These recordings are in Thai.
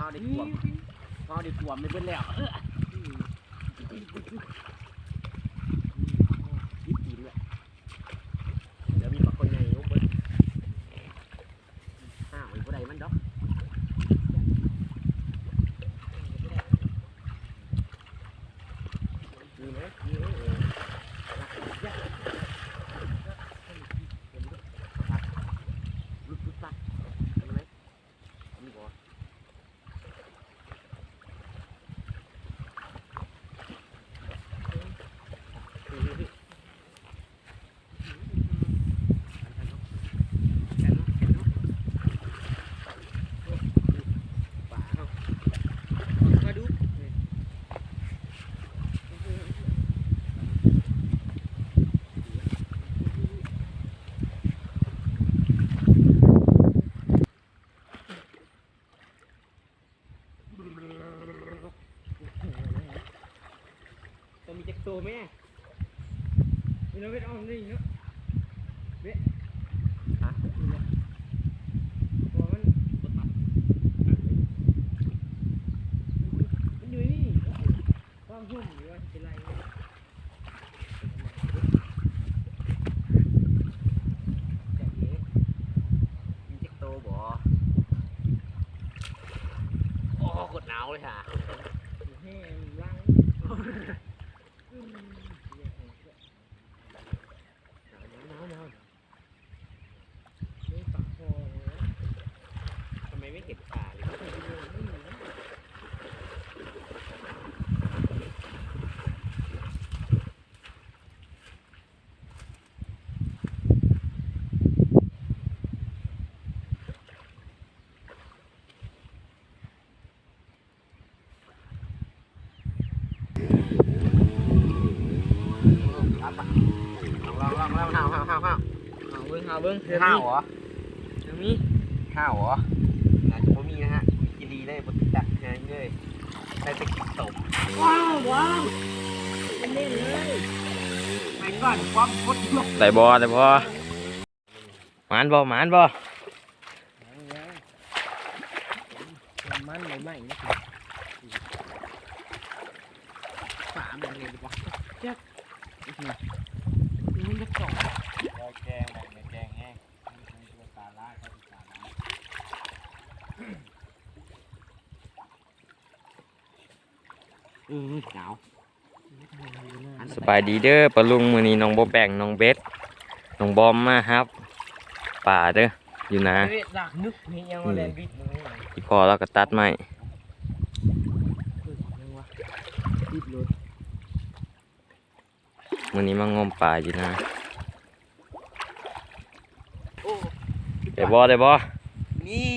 เขาได้ท่วมเขาได้ท่วมไม่เป็นแล้วยิบตีนเลยเดี๋ยวมีปลาคนใหญ่ลงเบิ้ลห้าวไอ้ผู้ใดมันดอกมีไหมมีไหมเออรักยักษ์ลุกลุกปักมีไหมมีบ่ มาดู จะมีจักโตไหม มีน้องเวทออมนี่เนาะเวท ฮะ พอมันมันอยู่นี่ความหุ่มหรือว่าเป็นไร จักเอ๋มีจักโตบ่โอ้กดหนาวเลยค่ะ แห้งล้างอืม หนาวหนาวหนาว นี่ปากคอเลยนะ ทำไมไม่เห็นปลาเลย ไม่มีไม่มีนะ ลองลองลองห้าวห้าวห้าวห้าว เอาเบิ้งเอาเบิ้งห้าวเหรอเดี๋ยวมีห้าวเหรออาจจะไม่มีนะฮะมีกินดีได้บนจักแค่นี้เลยได้ไปกินตบว้าวว้าวเล่นเลยไปก่อนความพดลกได้บ่ได้บ่หมานบ่หมานบ่มันใหม่ๆนะฝามันเลยดีกว่ามันจะสองแกงแบบแกงแห้งตาล่าเขาตาล่า อืมหนาวสบายดีเด้อปะลุงมื้อนี้น้องบ่แบ่งน้องเบสน้องบอมมาครับ ป่าเด้ออยู่นะเวทดักนึกนี่ยังมาแลนบิดมึงนี่ที่พอเราก็ตัดไม้ยังวะบิดรถมื้อนี้มางมป่าอยู่นะโอ้ได้บ่ได้บ่นี่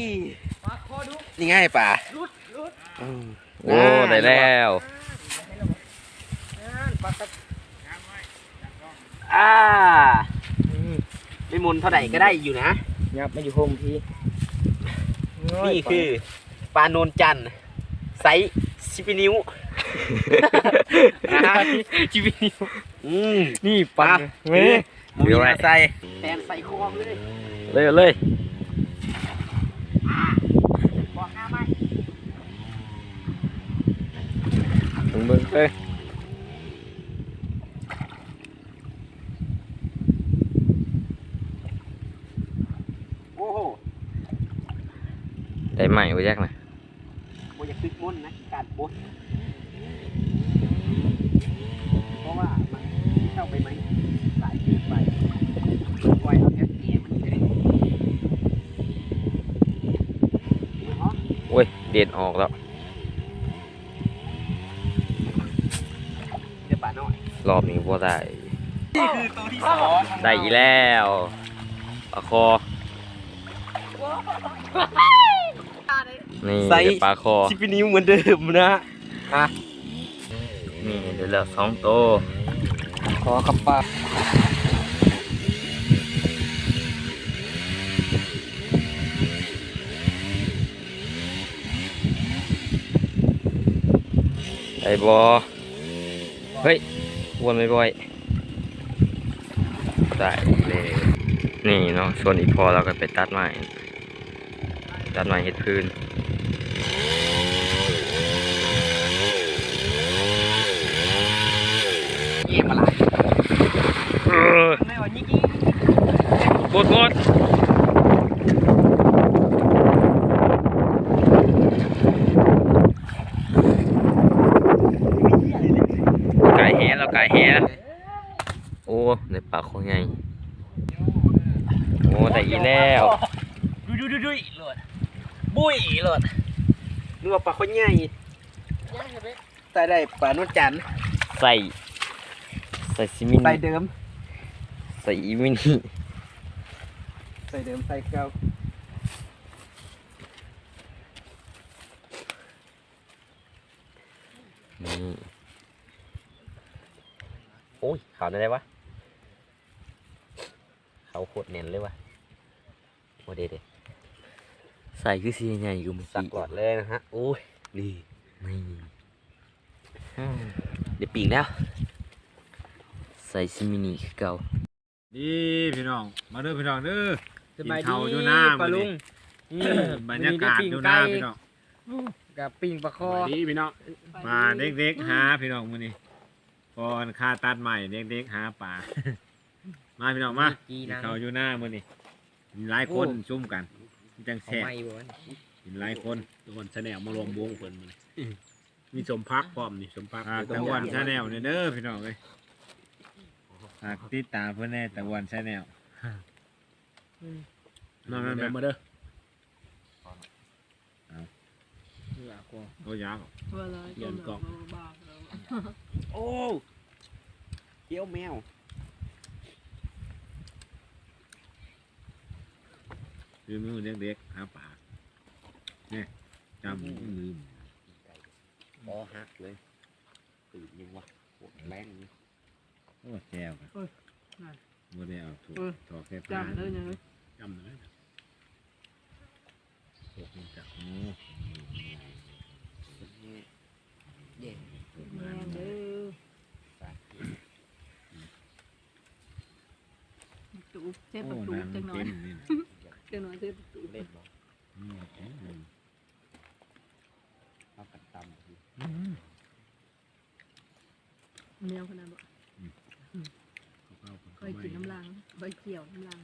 ปากคอดูนี่ไงป่ารุดรุดโอ้ได้แล้ว ปากตะ อ่าไม่มุนเท่าไหร่ก็ได้อยู่นะยับมาอยู่โฮมพี่นี่คือปลาโนนจันทร์ไซส์สิบนิ้วชีวิตนี้อืมนี่ปันเว้เว้ยยมีอะไรใส่แทนใส่คอเลยเลยเลยบอกห้าไม้เบิ่งเบิ่งเอ้ย โอ้โห ได้ใหม่ บ่จักนะโบอยากตึกมุนนะการบดเพราะว่ามันเข้าไปไหมสายเกินไปปล่อยเอาแค่เกียร์มันเลยเนาะโอ้ยเด็ดออกแล้วเดี๋ยวป่าน้อยรอบนี้บ่ได้นี่คือตัวที่สองได้อีกแล้วปลาคอ นี่ไซเดี๋ยวส์ปลาคอสิบนิ้วเหมือนเดิมนะอะนี่เดี๋ยวเหลือสองโตวขอขับปลาได้บอเฮ้ยวนบ่อยๆได้เลย นี่เนาะส่วนอีกพอเราก็ไปตัดไม้ตัดไม้เห็ดพื้น กมมาหลายเออไม่ว่ายี่กี้กดกดไก่แห่แล้วไก่แห่แล้วโอ้ในปากเของไงโอ้ได้อีแล้วดุยดุยดุยดุยโหลดบุ้ยหลดนึกว่าปลาคนใหญ่แต่ได้ปลานุ่นจันใส่ ใส่ซิมิใส่นิเดิม ใส่อีมินิใส่เดิมใส่เก่านี่โอ้ยขาวได้ไหมวะเขาโคตรเน้นเลยวะโอ้เด็ดๆใส่คือสีใหญ่กูมันสักหลอดเลยนะฮะ โอ้ยดีนี่อืมเดี๋ยวปีกแล้ว ใส่ซิมินิคือเก่านี่พี่น้อง มาเด้อพี่น้องเด้อสบายกินดีข้าวอยู่หน้าปลามื้อนี้ลุงนี่บรรยากาศอยู่หน้าพี่น้องกับปิงปลาคอสวัสดีพี่น้องมาเด็กๆหาพี่น้องมื้อนี้ก่อนค่าตัดใหม่เด็กๆหาป่ามาพี่น้องมากีกินนางข้าวอยู่หน้ามื้อนี้มีหลายคนซุ่มกันจังเขาแซ่บไม่บ่นกินหลายคนตะวันชาแนลมารวมวงเพิ่นมันมีสมพักพร้อมนี่สมพักฝากตะวันชาแนลเด้อพี่น้องเอ้ย ฝากติดตามเพื่อนแน่ตะวันชาแนลมามามามาเด้อโอ้ยาวเงินกล่องโอ้เกี้ยวแมวลืมมือเด็กๆหาป่าเนี่ยจำลืมบอหักเลยตื่นยังวะปวดแรงนี่ โอ้แจวกันเอ้ยนั่นบ่ได้เอาถูกเออถอดแค่จำเลยยังไงจำเลยหกมันจับโอ้เด็กถูกแม่มานเด้อตูบเทปโอ้ประตูน้ำจังหน่อยเต็มนี่นะจังหน่อยเทปประตูเล่นบอล อืมเต็มเลย เอากันตำที อืม แมวขนาดบ่ เข้าๆ เคยกิน น้ำลังใบเกี่ยวน้ำลัง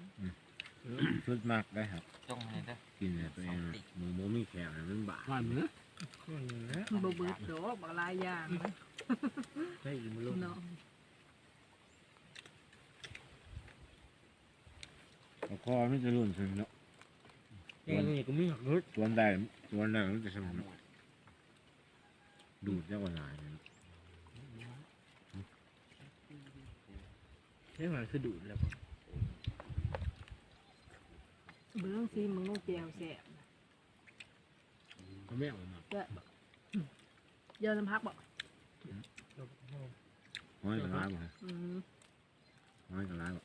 สุดมากได้ครับจ้องเลยนะกินเนี่ยตัวเองอะหมูหมูมีแขวนี่ยมันบาดบ้านเนื้อมันบ่เบิดโดอกบักหลายอย่างใช่มันลงเนาะแล้วคอไมันจะรุ่นขึ้นเนาะนี่ก็ม่หักรถสวนได้สวนได้มันจะสนุกเนาะดูดเจ้ากว่าหลายเลยเนาะใช่มันคือดูดแล้ว เบื้องซีมึงต้องแก้วแซ่บเขาไม่เอามาแซ่บบ่เยอะน้ำพักบ่ห้อยกับร้ายบ่ฮะอืมห้อยกับร้ายบ่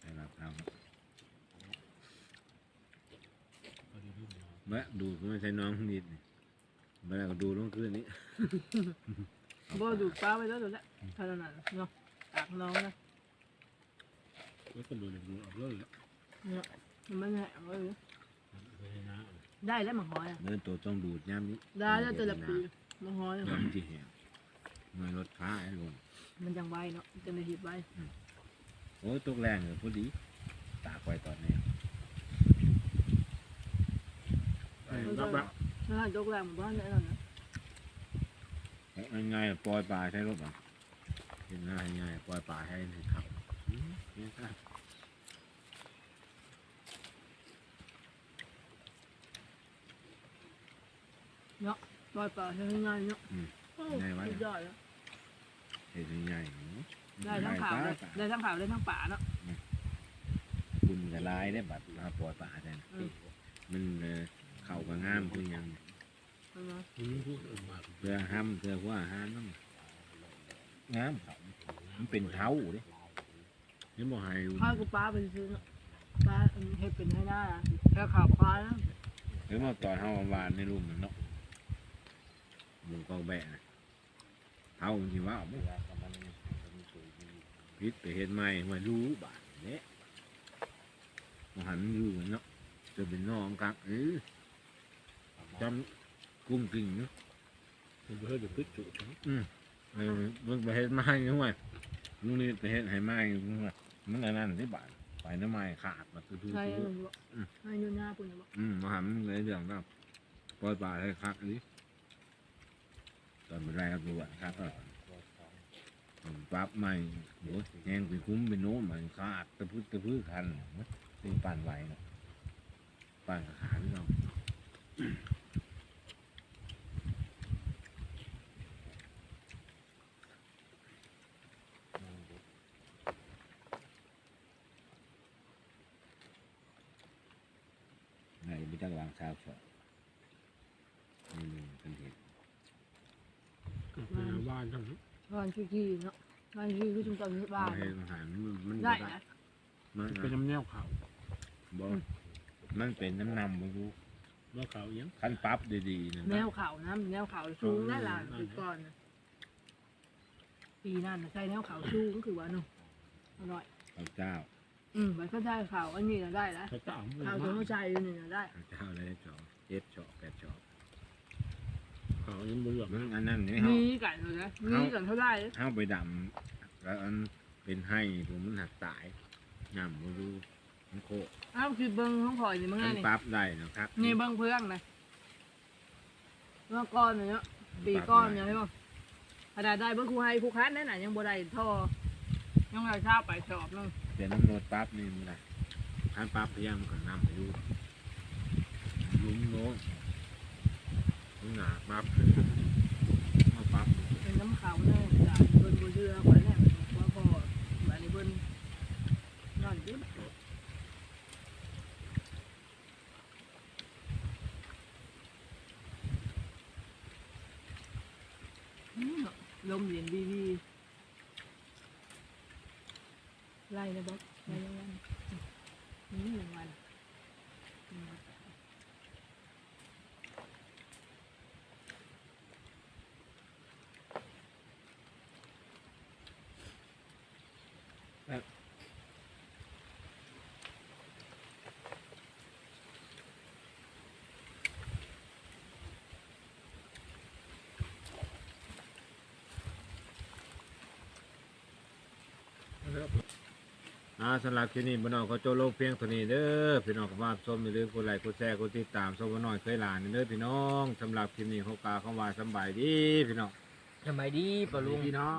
ใส่ลาบเท้าครับแมะดูดก็ไม่ใช่น้องนิดนี่เมื่อไรก็ดูดลงคืนนี้บ่ดูดปลาไปแล้วเดี๋ยวละเท่านั้นเนาะตากน้องนะ แล้วก็ดูดดูดออกเลยแล้วมันไม่แห้งเลยไปให้น้าได้แล้วมันหอยอะเดินตัวต้องดูดย่ำนี้ได้แล้วแต่ละปีมันหอยอะย่ำที่แหงเมื่อรถค้าไอ้ลงมันยังไวเนาะจะได้หิบไวโอ้ยตกแรงเลยพอดี ตากไว้ตอนนี้รับรับน่ายกแรงหมู่บ้านได้แล้วนะง่ายๆปล่อยปลาใช้รถเหรอเห็นง่ายง่ายปล่อยปลาให้ขับ เนี่ยครับลอยปลาใช้ง่ายๆเนาะง่ายไว้ สุดยอดแล้วเห็นง่ายๆเนอะได้ทั้งขาวได้ปลาได้ทั้งขาวได้ทั้งป่าเนาะคุณกับลายได้บัดมาปล่อยปลาแทนอืม มันเอ่อเข่ากับงามคือหยังเอามาทีนี้พูดออกมาเพื่อห้ำเพื่อหัว่าอาหารนั่นงามเขามันเป็นเท้าเด้ เห็นบ่ให้ข้าวกูปลาไปซื้อเนาะปลาอันนี้ให้เป็นให้ได้อะแค่ขาวปลานะเห็นบ่ตอนเฮาหวานในรูมมันเนาะหมูกองแบะน่ะเท้ามันสิว่าบ่พิษไปเฮ็ดใหม่มารู้บาดเด้มาหันอยู่เนาะจะเป็นน้องกักเออจำกุ้งกิ่งเนาะมันเพื่อจะพึ่งจุดไอ้มึงไปเฮ็ดไม้ยังไงมึงนี่ไปเฮ็ดให้ไม้มึงว่า มึงอันนั้นที่บ้านไปน้ำไม้ขาดมาคือคือใช่หนูบอกให้ยูน่าปุ่นบอกอืมมาหามึงเลยเรื่องก็ปล่อยปลาให้คักดิตอนเป็นไรครับดูอะครับก็ปั๊บใหม่โอ้ยแหงไปคุ้มไปโน้มมันขาดตะพื้ตะพื้คันตีปั่นไหวเนาะปั่นกับขาพี่น้องไง ไม่ต้องวางชาวเฉาะนี่เป็นเหตุหาบ้านทั้งนั้นบ้านชื่อที่เนาะบ้านชื่อคือจุงเก่าที่บ้าน เหตุหันมันมันได้บ่นะมันเป็นน้ำแนวเขาบ่มันเป็นน้ำนำบ่รู้เมื่อเขายังขั้นปั๊บดีๆนะแนวเขานะแนวเขาสูงได้ล่ะปีก่อนนะปีนั้นนะใช่แนวเขาสูงคือว่าเนาะอร่อยพระเจ้า อืมมันก็ได้เขาอันนี้นะได้แล้วเขาจะเอาเขาตัวเข้าใจอยู่นี่นะได้พระเจ้าเลยจอเจ็ดจอแปดจอเขายังบ่เหลือมันอันนั้นนี่เฮามีกันเลยนะมีกันเท่าไหร่เฮาไปดำแล้วอันเป็นให้ผมมันหักตายน้ำบ่รู้มันโคอ้าวคือเบิ้งของข่อยนี่มึงไงขั้นนี่ปั๊บได้นะครับนี่เบิ้งเพื่องนะเมื่อก้อนเนี่ยปีก้อนเนี่ยใช่ป่ะขนาดได้เบิ้งครูให้ครูคัดแน่น่ะยังบ่ได้ท่อ ยังได้เช้าไปสอบนึงเป็นน้ำรดปั๊บนี่มันได้ขั้นปั๊บพยายามก็น้ำไปอยู่ลุ้มโน้นมันหนาปั๊บเอาปั๊บเป็นน้ำขาวเนี่ยจ้ะเบิ้งบ่เชื่อข่อยแน่ว่าพอแบบนี้เบิ้งนอนดิ้นอืมลมเย็นวีวี ไล่นะบ๊อบไล่ยังไงนี่หนึ่งวันอืม อ่าสำหรับคลิปนี้พี่น้องก็โจโลกเพียงเท่านี้เด้อพี่น้องก็มาชมอย่าลืมกดไลค์กดแชร์กดติดตามชมว่าน้อยเคยหลานเด้อพี่น้องสำหรับคลิปนี้เขากล่าวคำว่าสำบายดีพี่น้องทำไมดีปะลุง พี่น้อง